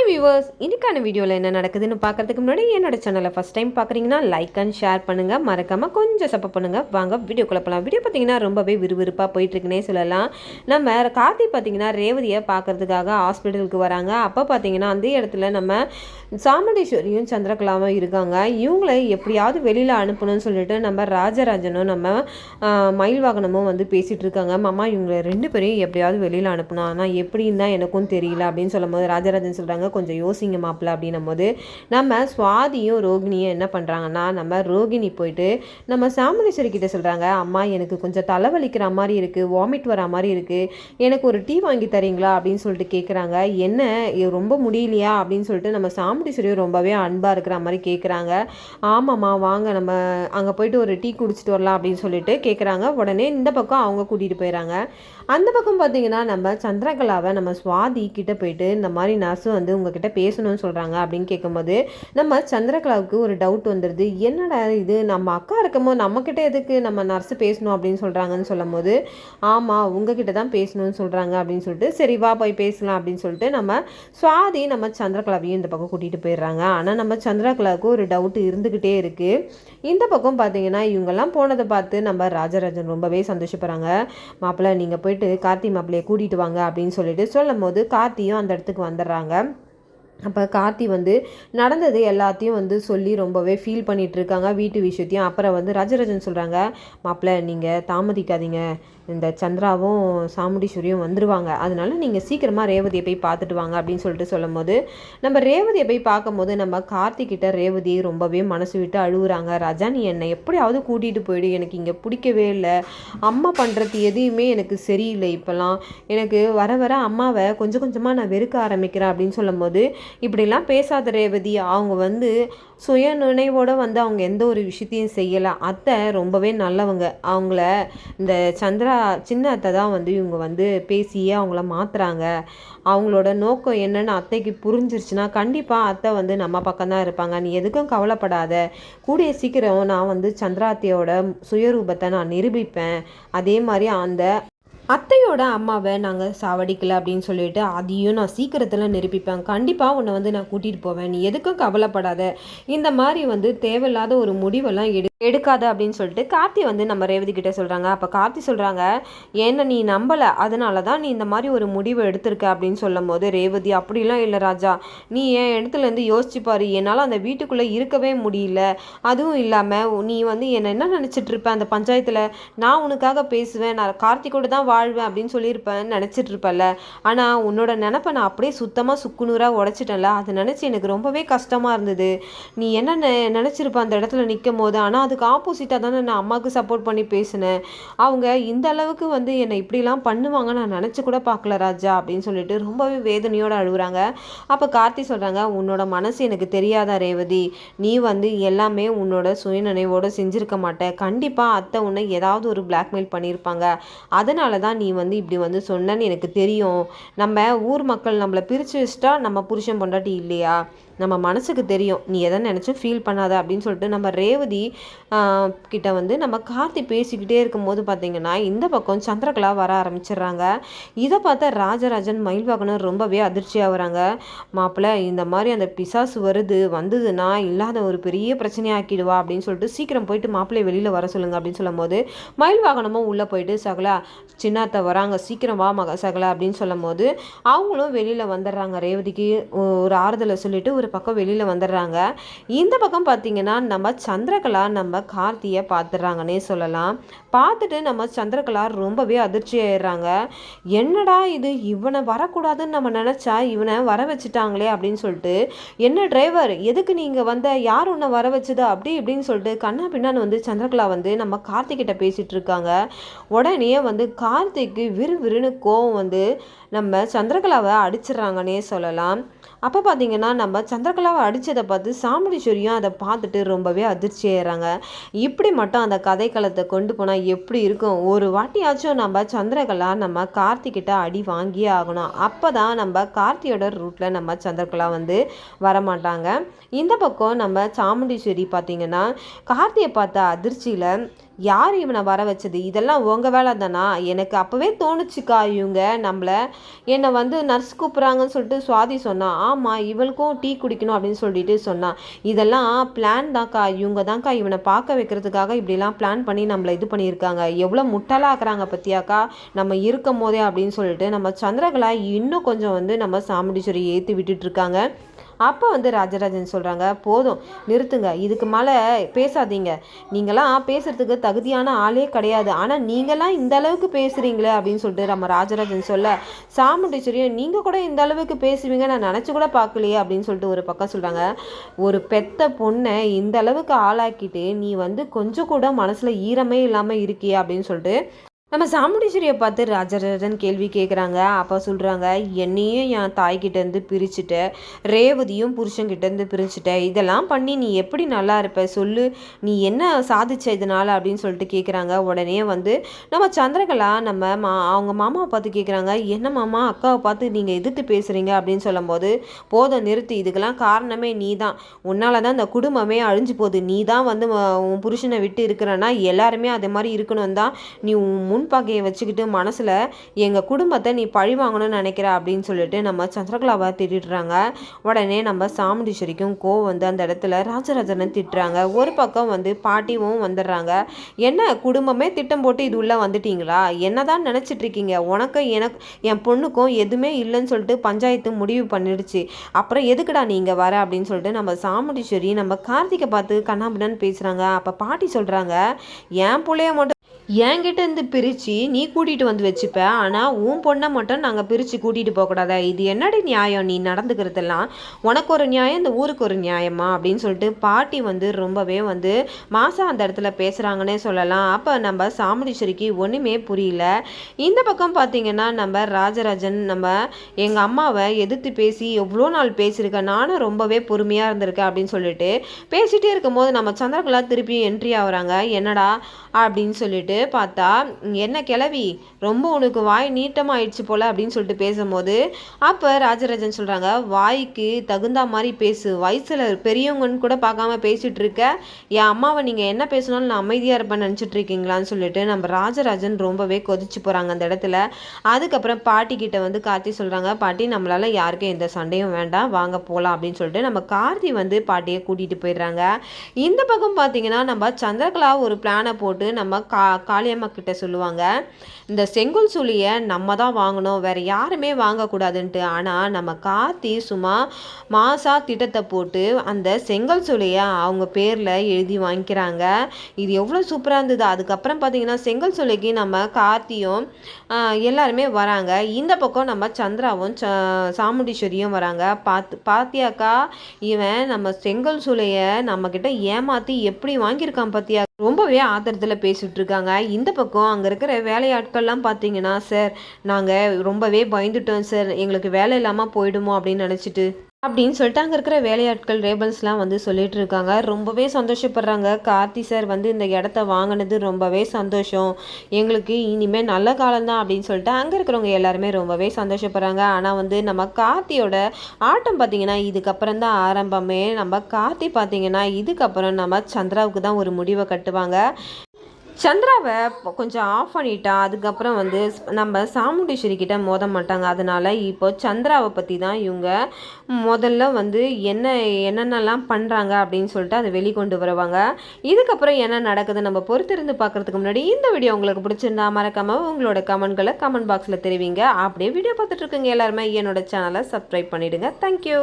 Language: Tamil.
ஹாய் வியூவர்ஸ் இன்றைக்கான வீடியோவில் என்ன நடக்குதுன்னு பார்க்கறதுக்கு முன்னாடி என்னோட சேனலை ஃபஸ்ட் டைம் பார்க்குறீங்கன்னா லைக் அண்ட் ஷேர் பண்ணுங்கள் மறக்காமல் கொஞ்சம் சப்போர்ட் பண்ணுங்கள் வாங்க வீடியோ குழப்பலாம் வீடியோ பார்த்தீங்கன்னா ரொம்பவே விறுவிறுப்பாக போயிட்டுருக்குனே சொல்லலாம். நம்ம கார்த்தி பார்த்தீங்கன்னா ரேவதியை பார்க்கறதுக்காக ஹாஸ்பிட்டலுக்கு வராங்க. அப்போ பார்த்தீங்கன்னா அந்த இடத்துல நம்ம சாமுண்டீஸ்வரியும் சந்திரகலாவும் இருக்காங்க. இவங்களை எப்படியாவது வெளியில் அனுப்பணும்னு சொல்லிட்டு நம்ம ராஜராஜனும் நம்ம மயில் வாகனமும் வந்து பேசிகிட்டு இருக்காங்க மாமா இவங்களை ரெண்டு பேரையும் எப்படியாவது வெளியில் அனுப்பணும் ஆனால் எப்படின்னு தான் எனக்கும் தெரியல அப்படின்னு சொல்லும்போது ராஜராஜன் சொல்கிறாங்க கொஞ்சம் யோசிங்க மாப்பிள்ள அப்படின்னும் போது நம்ம சுவாதியும் ரோகிணியும் என்ன பண்ணுறாங்கன்னா நம்ம ரோகிணி போயிட்டு நம்ம சாமுனீஸ்வரி கிட்ட சொல்கிறாங்க அம்மா எனக்கு கொஞ்சம் தலைவலிக்கிற மாதிரி இருக்குது வாமிட் வர மாதிரி இருக்குது எனக்கு ஒரு டீ வாங்கி தரீங்களா? அப்படின்னு சொல்லிட்டு கேட்குறாங்க என்ன? ரொம்ப முடியலையா? அப்படின்னு சொல்லிட்டு நம்ம சாமுண்டீஸ்வரியும் ரொம்பவே அன்பாக இருக்கிற மாதிரி கேட்குறாங்க ஆமாம்மா வாங்க நம்ம அங்கே போயிட்டு ஒரு டீ குடிச்சிட்டு வரலாம் அப்படின்னு சொல்லிட்டு கேட்குறாங்க உடனே இந்த பக்கம் அவங்க கூட்டிகிட்டு போயிடறாங்க அந்த பக்கம் பார்த்தீங்கன்னா நம்ம சந்திரகலாவை நம்ம சுவாதி கிட்ட போயிட்டு இந்த மாதிரி நர்ஸு வந்து உங்ககிட்ட பேசணும்னு சொல்கிறாங்க அப்படின்னு கேட்கும்போது நம்ம சந்திரகலாவுக்கு ஒரு டவுட் வந்துடுது என்னடா இது? நம்ம அக்கா இருக்கமோ நம்மக்கிட்ட எதுக்கு நம்ம நர்ஸு பேசணும் அப்படின்னு சொல்கிறாங்கன்னு சொல்லும் போது ஆமாம் உங்ககிட்ட தான் பேசணும்னு சொல்கிறாங்க அப்படின்னு சொல்லிட்டு சரி வா போய் பேசலாம் அப்படின்னு சொல்லிட்டு நம்ம சுவாதி நம்ம சந்திரகலாவையும் இந்த பக்கம் கூட்டிகிட்டு போயிடுறாங்க. ஆனால் நம்ம சந்திரகலாவுக்கு ஒரு டவுட் இருந்துக்கிட்டே இருக்குது இந்த பக்கம் பார்த்தீங்கன்னா இவங்கெல்லாம் போனதை பார்த்து நம்ம ராஜராஜன் ரொம்பவே சந்தோஷப்படுறாங்க. மாப்பிள்ளை நீங்கள் போயிட்டு கார்த்தி மாப்பிள்ளையை கூட்டிகிட்டு வாங்க அப்படின்னு சொல்லிட்டு சொல்லும் போது கார்த்தியும் அந்த இடத்துக்கு வந்துடுறாங்க. அப்போ கார்த்தி வந்து நடந்தது எல்லாத்தையும் வந்து சொல்லி ரொம்பவே ஃபீல் பண்ணிகிட்ருக்காங்க வீட்டு விஷயத்தையும். அப்புறம் வந்து ராஜராஜன் சொல்கிறாங்க மாப்பிள்ளை நீங்கள் தாமதிக்காதீங்க. இந்த சந்திராவும் சாமுண்டீஸ்வரியும் வந்துடுவாங்க அதனால நீங்கள் சீக்கிரமாக ரேவதியை போய் பார்த்துட்டு வாங்க அப்படின்னு சொல்லிட்டு சொல்லும் போது நம்ம ரேவதியை போய் பார்க்கும்போது நம்ம கார்த்திக்கிட்ட ரேவதி ரொம்பவே மனசு விட்டு அழுகுறாங்க. ராஜா நீ என்னை எப்படியாவது கூட்டிகிட்டு போயிடு. எனக்கு இங்கே பிடிக்கவே இல்லை. அம்மா பண்ணுறது எதையுமே எனக்கு சரியில்லை இப்போல்லாம். எனக்கு வர வர அம்மாவை கொஞ்சம் கொஞ்சமாக நான் வெறுக்க ஆரம்பிக்கிறேன் அப்படின்னு சொல்லும்போது இப்படிலாம் பேசாத ரேவதி. அவங்க வந்து சுய நினைவோடு வந்து அவங்க எந்த ஒரு விஷயத்தையும் செய்யலை. அத்தை ரொம்பவே நல்லவங்க. அவங்கள இந்த சந்திரா சின்ன அத்தை தான் வந்து இவங்க வந்து பேசியே அவங்கள மாற்றுறாங்க அவங்களோட நோக்கம் என்னென்னு அத்தைக்கு புரிஞ்சிருச்சுன்னா கண்டிப்பாக அத்தை வந்து நம்ம பக்கம்தான் இருப்பாங்க. நீ எதுக்கும் கவலைப்படாத. கூடிய சீக்கிரம் நான் வந்து சந்திராத்தையோட சுயரூபத்தை நான் நிரூபிப்பேன். அதே மாதிரி அந்த அத்தையோட அம்மாவை நாங்கள் சாவடிக்கலை அப்படின்னு சொல்லிட்டு அதையும் நான் சீக்கிரத்தில் நிரூபிப்பேன். கண்டிப்பாக உன்னை வந்து நான் கூட்டிகிட்டு போவேன். நீ எதுக்கும் கவலைப்படாத. இந்த மாதிரி வந்து தேவையில்லாத ஒரு முடிவெல்லாம் எடு எடுக்காத அப்படின்னு சொல்லிட்டு கார்த்தி வந்து நம்ம ரேவதி கிட்ட சொல்கிறாங்க அப்போ கார்த்தி சொல்கிறாங்க என்ன நீ நம்பலை? அதனால தான் நீ இந்த மாதிரி ஒரு முடிவு எடுத்திருக்க. அப்படின்னு சொல்லும் போது ரேவதி அப்படிலாம் இல்லை ராஜா. நீ என் இடத்துலேருந்து யோசிச்சு பாரு. என்னால் அந்த வீட்டுக்குள்ளே இருக்கவே முடியல. அதுவும் இல்லாமல் நீ வந்து என்னை என்ன நினச்சிட்டு இருப்ப? அந்த பஞ்சாயத்தில் நான் உனக்காக பேசுவேன். நான் கார்த்திகோட தான் வாழ்வேன் அப்படின்னு சொல்லியிருப்பேன் நினச்சிட்டு இருப்பல்ல ஆனால் உன்னோட நினப்பை நான் அப்படியே சுத்தமாக சுக்குநூறாக உடச்சிட்டேன்ல. அதை நினச்சி எனக்கு ரொம்பவே கஷ்டமாக இருந்தது. நீ என்ன நெ நினச்சிருப்ப அந்த இடத்துல நிற்கும் போது ஆனால் அதுக்கு ஆப்போசிட்டாக தானே நான் அம்மாவுக்கு சப்போர்ட் பண்ணி பேசினேன். அவங்க இந்த அளவுக்கு வந்து என்னை இப்படிலாம் பண்ணுவாங்க நான் நினச்சி கூட பார்க்கல ராஜா அப்படின்னு சொல்லிட்டு ரொம்பவே வேதனையோடு அழுகுறாங்க. அப்போ கார்த்தி சொல்கிறாங்க உன்னோட மனசு எனக்கு தெரியாதா ரேவதி? நீ வந்து எல்லாமே உன்னோட சுயநினைவோடு செஞ்சுருக்க மாட்டேன் கண்டிப்பாக அத்தை உன்னை ஏதாவது ஒரு பிளாக்மெயில் பண்ணியிருப்பாங்க. அதனால தான் நீ வந்து இப்படி வந்து சொன்னேன்னு எனக்கு தெரியும். நம்ம ஊர் மக்கள் நம்மளை பிரித்து வச்சுட்டா நம்ம புருஷன் பொண்டாட்டி இல்லையா? நம்ம மனசுக்கு தெரியும். நீ எதை நினச்சும் ஃபீல் பண்ணாத அப்படின்னு சொல்லிட்டு நம்ம ரேவதி கிட்ட வந்து நம்ம கார்த்தி பேசிக்கிட்டே இருக்கும்போது பார்த்தீங்கன்னா இந்த பக்கம் சந்திரகலா வர ஆரம்பிச்சிடுறாங்க. இதை பார்த்தா ராஜராஜன் மயில்வாகனர் ரொம்பவே அதிர்ச்சியாகிறாங்க மாப்பிள்ளை இந்த மாதிரி அந்த பிசாசு வருது வந்ததுன்னா இல்லாத ஒரு பெரிய பிரச்சனையாக்கிடுவா அப்படின்னு சொல்லிட்டு சீக்கிரம் போயிட்டு மாப்பிள்ளை வெளியில் வர சொல்லுங்கள் அப்படின்னு சொல்லும்போது மயில் வாகனமும் உள்ளே போயிட்டு சகலா சின்ன சின்னாத்த வராங்க சீக்கிரம் வா மகசகல அப்படின்னு சொல்லும்போது அவங்களும் வெளியில் வந்துடுறாங்க. ரேவதிக்கு ஒரு ஆறுதலை சொல்லிட்டு ஒரு பக்கம் வெளியில் வந்துடுறாங்க. இந்த பக்கம் பார்த்தீங்கன்னா நம்ம சந்திரகலா நம்ம கார்த்தியை பார்த்துடுறாங்கன்னே சொல்லலாம். பார்த்துட்டு நம்ம சந்திரகலா ரொம்பவே அதிர்ச்சி ஆயிடுறாங்க. என்னடா இது இவனை வரக்கூடாதுன்னு நம்ம நினச்சா இவனை வர வச்சுட்டாங்களே அப்படின்னு சொல்லிட்டு என்ன டிரைவர் எதுக்கு நீங்கள் வந்த? யார் உன்னை வர வச்சது? அப்படி இப்படின்னு சொல்லிட்டு கண்ணா பின்னான்னு வந்து சந்திரகலா வந்து நம்ம கார்த்திகிட்ட பேசிகிட்டு இருக்காங்க. உடனே வந்து கார் கார்த்திக்கு விறுவிறுன்னு கோவம் வந்து நம்ம சந்திரகலாவை அடிச்சிடுறாங்கன்னே சொல்லலாம். அப்போ பார்த்தீங்கன்னா நம்ம சந்திரகலாவை அடித்ததை பார்த்து சாமுண்டீஸ்வரியும் அதை பார்த்துட்டு ரொம்பவே அதிர்ச்சி ஆயிடுறாங்க. இப்படி மட்டும் அந்த கதைக்களத்தை கொண்டு போனால் எப்படி இருக்கும்? ஒரு வாட்டியாச்சும் நம்ம சந்திரகலா நம்ம கார்த்திகிட்ட அடி வாங்கியே ஆகணும். அப்போ தான் நம்ம கார்த்தியோட ரூட்டில் நம்ம சந்திரகலா வந்து வரமாட்டாங்க. இந்த பக்கம் நம்ம சாமுண்டீஸ்வரி பார்த்திங்கன்னா கார்த்தியை பார்த்த அதிர்ச்சியில் யார் இவனை வர வச்சது? இதெல்லாம் உங்கள் வேலை தானா? எனக்கு அப்போவே தோணுச்சுக்கா இவங்க நம்மளை. என்னை வந்து நர்ஸ் கூப்பிட்றாங்கன்னு சொல்லிட்டு சுவாதி சொன்னான் ஆமாம் இவளுக்கும் டீ குடிக்கணும் அப்படின்னு சொல்லிட்டு சொன்னான் இதெல்லாம் பிளான் தான்க்கா. இவங்க தான்க்கா இவனை பார்க்க வைக்கிறதுக்காக இப்படிலாம் பிளான் பண்ணி நம்மளை இது பண்ணியிருக்காங்க. எவ்வளோ முட்டலாக்குறாங்க பற்றியாக்கா நம்ம இருக்கும் போதே அப்படின்னு சொல்லிட்டு நம்ம சந்திரகலா இன்னும் கொஞ்சம் வந்து நம்ம சாமுண்டீஸ்வரி ஏற்றி விட்டுட்டு இருக்காங்க. அப்போ வந்து ராஜராஜன் சொல்கிறாங்க போதும் நிறுத்துங்க. இதுக்கு மேலே பேசாதீங்க. நீங்களாம் பேசுகிறதுக்கு தகுதியான ஆளே கிடையாது. ஆனால் நீங்களாம் இந்த அளவுக்கு பேசுகிறீங்களே அப்படின்னு சொல்லிட்டு நம்ம ராஜராஜன் சொல்ல சாமுண்டீஸ்வரியும் நீங்கள் கூட இந்த அளவுக்கு பேசுவீங்க. நான் நினச்சி கூட பார்க்கலையே அப்படின்னு சொல்லிட்டு ஒரு பக்கம் சொல்கிறாங்க ஒரு பெத்த பொண்ணை இந்த அளவுக்கு ஆளாக்கிட்டு நீ வந்து கொஞ்சம் கூட மனசில் ஈரமே இல்லாமல் இருக்கியே? அப்படின்னு சொல்லிட்டு நம்ம சாமுண்டீஸ்வரியை பார்த்து ராஜராஜன் கேள்வி கேட்குறாங்க அப்போ சொல்கிறாங்க என்னையும் என் தாய்கிட்டேருந்து பிரிச்சுட்ட ரேவதியும் புருஷன்கிட்டேருந்து பிரிச்சுட்ட இதெல்லாம் பண்ணி நீ எப்படி நல்லா இருப்ப? சொல்லு நீ என்ன சாதிச்ச இதனால்? அப்படின்னு சொல்லிட்டு கேட்குறாங்க உடனே வந்து நம்ம சந்திரகலா நம்ம மா அவங்க மாமாவை பார்த்து கேட்குறாங்க என்ன மாமா அக்காவை பார்த்து நீங்கள் எதிர்த்து பேசுகிறீங்க அப்படின்னு சொல்லும்போது போதும் நிறுத்தி இதுக்கெல்லாம் காரணமே நீ தான் உன்னால் தான் இந்த குடும்பமே அழிஞ்சு போகுது. நீ தான் வந்து உன் புருஷனை விட்டு இருக்கிறன்னா எல்லாருமே அதே மாதிரி இருக்கணும் தான் நீ உன் முன்பகையை வச்சுக்கிட்டு மனசில் எங்கள் குடும்பத்தை நீ பழி வாங்கணும்னு நினைக்கிற? அப்படின்னு சொல்லிட்டு நம்ம சந்திரகலாவை திட்டுறாங்க உடனே நம்ம சாமுண்டீஸ்வரிக்கும் கோ வந்து அந்த இடத்துல ராஜராஜனை திட்டுறாங்க. ஒரு பக்கம் வந்து பாட்டியும் வந்துடுறாங்க. என்ன குடும்பமே திட்டம் போட்டு இது உள்ளே வந்துட்டீங்களா? என்ன தான் நினச்சிட்டு இருக்கீங்க? உனக்கும் எனக்கு என் பொண்ணுக்கும் எதுவுமே இல்லைன்னு சொல்லிட்டு பஞ்சாயத்து முடிவு பண்ணிடுச்சு. அப்புறம் எதுக்குடா நீங்கள் வர? அப்படின்னு சொல்லிட்டு நம்ம சாமுண்டீஸ்வரி நம்ம கார்த்திகை பார்த்து கண்ணாபின்னு பேசுகிறாங்க அப்போ பாட்டி சொல்கிறாங்க என் பிள்ளைய மட்டும் என்கிட்ட இருந்து பிரித்து நீ கூட்டிகிட்டு வந்து வச்சுப்ப. ஆனால் உன் பொண்ணை மட்டும் நாங்கள் பிரித்து கூட்டிகிட்டு போகக்கூடாதா இது என்னடி நியாயம்? நீ நடந்துக்கிறதெல்லாம் உனக்கு ஒரு நியாயம் இந்த ஊருக்கு ஒரு நியாயமா? அப்படின்னு சொல்லிட்டு பாட்டி வந்து ரொம்பவே வந்து மாதம் அந்த இடத்துல பேசுகிறாங்கன்னே சொல்லலாம். அப்போ நம்ம சாமுண்டீஸ்வரிக்கு ஒன்றுமே புரியல. இந்த பக்கம் பார்த்தீங்கன்னா நம்ம ராஜராஜன் நம்ம எங்கள் அம்மாவை எதிர்த்து பேசி எவ்வளோ நாள் பேசியிருக்கேன் நானும் ரொம்பவே பொறுமையாக இருந்திருக்கேன் அப்படின்னு சொல்லிட்டு பேசிகிட்டே இருக்கும்போது நம்ம சந்திரகலா திருப்பியும் என்ட்ரி ஆகுறாங்க. என்னடா? அப்படின்னு சொல்லிட்டு பார்த்தா என்ன கிளவி ரொம்ப உனக்கு வாய் நீட்டமாயிடுச்சு போல் அப்படின்னு சொல்லிட்டு பேசும்போது அப்போ ராஜராஜன் சொல்கிறாங்க வாய்க்கு தகுந்த மாதிரி பேசு. வயசில் பெரியவங்கன்னு கூட பார்க்காம பேசிகிட்டு இருக்க. என் அம்மாவை நீங்கள் என்ன பேசினாலும் நான் அமைதியாக இருப்பேன் நினச்சிட்டு இருக்கீங்களான்னு சொல்லிட்டு நம்ம ராஜராஜன் ரொம்பவே கொதிச்சு போகிறாங்க அந்த இடத்துல. அதுக்கப்புறம் பாட்டிக்கிட்ட வந்து கார்த்தி சொல்கிறாங்க பாட்டி நம்மளால் யாருக்கும் எந்த சண்டையும் வேண்டாம். வாங்க போகலாம் அப்படின்னு சொல்லிட்டு நம்ம கார்த்தி வந்து பாட்டியை கூட்டிகிட்டு போயிடுறாங்க. இந்த பக்கம் பார்த்தீங்கன்னா நம்ம சந்திரகலா ஒரு பிளானை போட்டு நம்ம கா காளியம்மா கிட்ட சொல்லுவாங்க இந்த செங்கல் சுழியை நம்ம தான் வாங்கணும் வேறு யாருமே வாங்கக்கூடாதுன்ட்டு. ஆனால் நம்ம கார்த்தி சும்மா மாசா திட்டத்தை போட்டு அந்த செங்கல் சுழியை அவங்க பேரில் எழுதி வாங்கிக்கிறாங்க. இது எவ்வளோ சூப்பராக இருந்தது. அதுக்கப்புறம் பார்த்தீங்கன்னா செங்கல் சூளைக்கு நம்ம கார்த்தியும் எல்லாருமே வராங்க. இந்த பக்கம் நம்ம சந்திராவும் ச சாமுண்டீஸ்வரியும் வராங்க. பார்த்து பாத்தியாக்கா இவன் நம்ம செங்கல் சுளையை நம்மக்கிட்ட ஏமாற்றி எப்படி வாங்கியிருக்கான் பார்த்தியா ரொம்பவே ஆத்திரத்தில் பேசிகிட்டு இருக்காங்க இந்த பக்கம் அங்கே இருக்கிற வேலையாட்கள்லாம் பார்த்தீங்கன்னா சார் நாங்கள் ரொம்பவே பயந்துட்டோம் சார். எங்களுக்கு வேலை இல்லாமல் போயிடுமோ? அப்படின்னு நினச்சிட்டு அப்படின்னு சொல்லிட்டு அங்கே இருக்கிற வேலையாட்கள் ரேபல்ஸ்லாம் வந்து சொல்லிட்டு இருக்காங்க. ரொம்பவே சந்தோஷப்படுறாங்க. கார்த்தி சார் வந்து இந்த இடத்த வாங்கினது ரொம்பவே சந்தோஷம். எங்களுக்கு இனிமேல் நல்ல காலம்தான் அப்படின்னு சொல்லிட்டு அங்கே இருக்கிறவங்க எல்லாருமே ரொம்பவே சந்தோஷப்படுறாங்க. ஆனால் வந்து நம்ம கார்த்தியோட ஆட்டம் பார்த்தீங்கன்னா இதுக்கப்புறம் தான் ஆரம்பமே. நம்ம கார்த்தி பார்த்தீங்கன்னா இதுக்கப்புறம் நம்ம சந்திராவுக்கு தான் ஒரு முடிவை கட்டுவாங்க. சந்திராவை கொஞ்சம் ஆஃப் பண்ணிட்டா அதுக்கப்புறம் வந்து நம்ம சாமுண்டீஸ்வரி கிட்ட மோத மாட்டாங்க. அதனால் இப்போ சந்திராவை பற்றி தான் இவங்க முதல்ல வந்து என்ன என்னென்னலாம் பண்ணுறாங்க அப்படின்னு சொல்லிட்டு அதை வெளிக்கொண்டு வருவாங்க. இதுக்கப்புறம் என்ன நடக்குது நம்ம பொறுத்திருந்து பார்க்குறதுக்கு முன்னாடி இந்த வீடியோ உங்களுக்கு பிடிச்சிருந்தா மறக்காமல் உங்களோட கமெண்ட்களை கமெண்ட் பாக்ஸில் தெரிவிங்க. அப்படியே வீடியோ பார்த்துட்ருக்குங்க எல்லாருமே. என்னோட சேனலை சப்ஸ்கிரைப் பண்ணிவிடுங்க தேங்க்யூ